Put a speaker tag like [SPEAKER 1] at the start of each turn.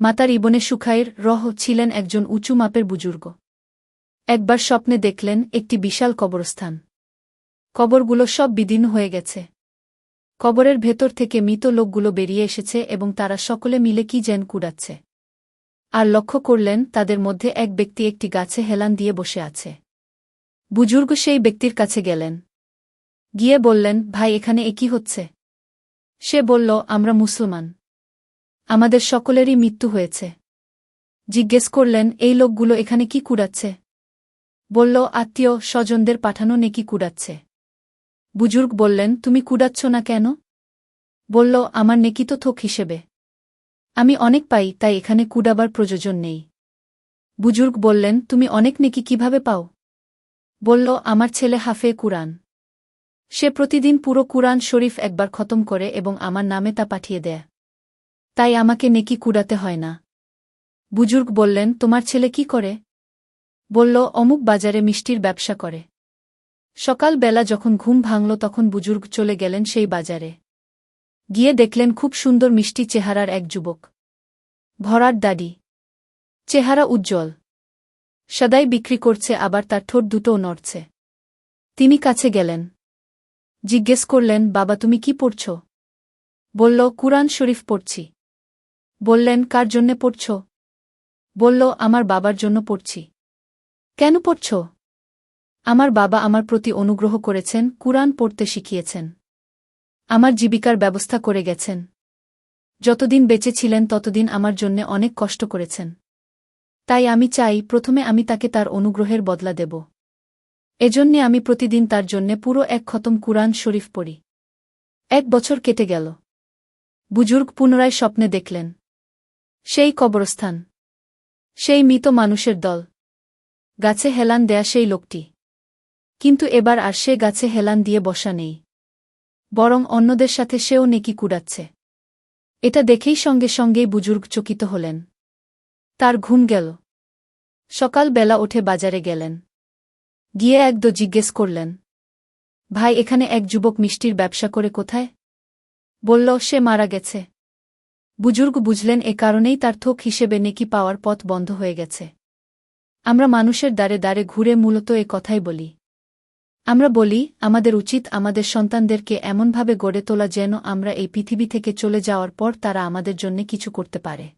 [SPEAKER 1] মাতার ইবনে সুখাইর রহ ছিলেন একজন উঁচু মাপের বুজুর্গ। একবার স্বপ্নে দেখলেন একটি বিশাল কবরস্থান। কবরগুলো সব বিদীর্ণ হয়ে গেছে। কবরের ভেতর থেকে মৃত লোকগুলো বেরিয়ে এসেছে এবং তারা সকলে মিলে কি যেন কুড়াচ্ছে। আর লক্ষ্য করলেন তাদের মধ্যে এক ব্যক্তি একটি গাছে হেলান দিয়ে বসে আছে। বুজুর্গ সেই ব্যক্তির কাছে গেলেন। গিয়ে বললেন, ভাই, এখানে এ কি হচ্ছে? সে বলল, আমরা মুসলমান। আমাদের সকলেরই মৃত্যু হয়েছে। জিজ্ঞেস করলেন, এই লোকগুলো এখানে কি কুড়াচ্ছে? বলল, আত্মীয় স্বজনদের পাঠানো নেকি কুড়াচ্ছে। বুজুর্গ বললেন, তুমি কুড়াচ্ছ না কেন? বলল, আমার নেকি তো থোক হিসেবে। আমি অনেক পাই, তাই এখানে কুড়াবার প্রয়োজন নেই। বুজুর্গ বললেন, তুমি অনেক নেকি কীভাবে পাও? বলল, আমার ছেলে হাফে কুরআন। সে প্রতিদিন পুরো কুরআন শরীফ একবার খতম করে এবং আমার নামে তা পাঠিয়ে দেয়। তাই আমাকে নেকি কুড়াতে হয় না। বুজুর্গ বললেন, তোমার ছেলে কি করে? বলল, অমুক বাজারে মিষ্টির ব্যবসা করে। সকাল বেলা যখন ঘুম ভাঙল তখন বুজুর্গ চলে গেলেন সেই বাজারে। গিয়ে দেখলেন খুব সুন্দর মিষ্টি চেহারার এক যুবক। ভরার দাড়ি। চেহারা উজ্জ্বল। সদাই বিক্রি করছে, আবার তার ঠোঁট দুটোও নড়ছে। তিনি কাছে গেলেন। জিজ্ঞেস করলেন, বাবা, তুমি কি পড়ছ? বলল, কুরআন শরীফ পড়ছি। বললেন, কার জন্যে পড়ছ? বলল, আমার বাবার জন্য পড়ছি। কেন পড়ছ? আমার বাবা আমার প্রতি অনুগ্রহ করেছেন, কুরআন পড়তে শিখিয়েছেন। আমার জীবিকার ব্যবস্থা করে গেছেন। যতদিন বেঁচে ছিলেন, ততদিন আমার জন্যে অনেক কষ্ট করেছেন। তাই আমি চাই, প্রথমে আমি তাকে তার অনুগ্রহের বদলা দেব। এজন্যে আমি প্রতিদিন তার জন্যে পুরো এক খতম কুরআন শরীফ পড়ি। এক বছর কেটে গেল। বুজুর্গ পুনরায় স্বপ্নে দেখলেন। সেই কবরস্থান। সেই মৃত মানুষের দল। গাছে হেলান দেয়া সেই লোকটি। কিন্তু এবার আর সে গাছে হেলান দিয়ে বসা নেই। বরং অন্যদের সাথে সেও নেকি কুড়াচ্ছে। এটা দেখেই সঙ্গে সঙ্গেই বুজুর্গ চকিত হলেন। তার ঘুম গেল। সকাল বেলা উঠে বাজারে গেলেন। গিয়ে একদ জিজ্ঞেস করলেন, ভাই, এখানে এক যুবক মিষ্টির ব্যবসা করে কোথায়? বলল, সে মারা গেছে। বুজুর্গ বুঝলেন এ কারণেই তার থোক হিসেবে নেকি পাওয়ার পথ বন্ধ হয়ে গেছে। আমরা মানুষের দ্বারে দ্বারে ঘুরে মূলত এ কথাই বলি। আমরা বলি, আমাদের উচিত আমাদের সন্তানদেরকে এমনভাবে গড়ে তোলা যেন আমরা এই পৃথিবী থেকে চলে যাওয়ার পর তারা আমাদের জন্য কিছু করতে পারে।